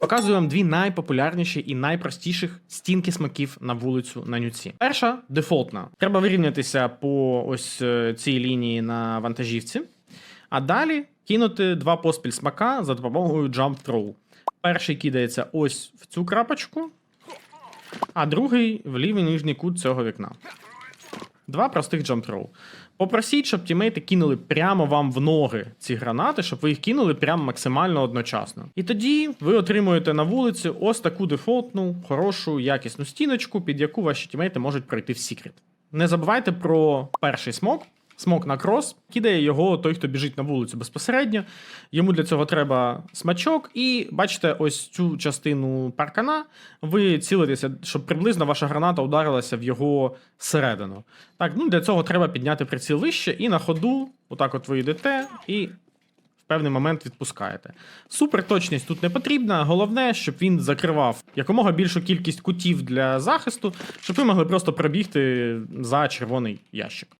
Показую вам дві найпопулярніші і найпростіших стінки смаків на вулицю на нюці. Перша дефолтна. Треба вирівнятися по ось е, цій лінії на вантажівці, а далі кинути два поспіль смака за допомогою jump throw. Перший кидається ось в цю крапочку, а другий в лівий нижній кут цього вікна. Два простих джамп-троу. Попросіть, щоб тімейти кинули прямо вам в ноги ці гранати, щоб ви їх кинули прямо максимально одночасно. І тоді ви отримуєте на вулиці ось таку дефолтну, хорошу, якісну стіночку, під яку ваші тімейти можуть пройти в секрет. Не забувайте про перший смок. Смок на крос, кидає його той, хто біжить на вулицю безпосередньо. Йому для цього треба смачок, і бачите, ось цю частину паркана. Ви цілитеся, щоб приблизно ваша граната ударилася в його середину. Так, ну для цього треба підняти приціл вище, і на ходу, отак, от ви йдете, і в певний момент відпускаєте. Суперточність тут не потрібна. Головне, щоб він закривав якомога більшу кількість кутів для захисту, щоб ви могли просто пробігти за червоний ящик.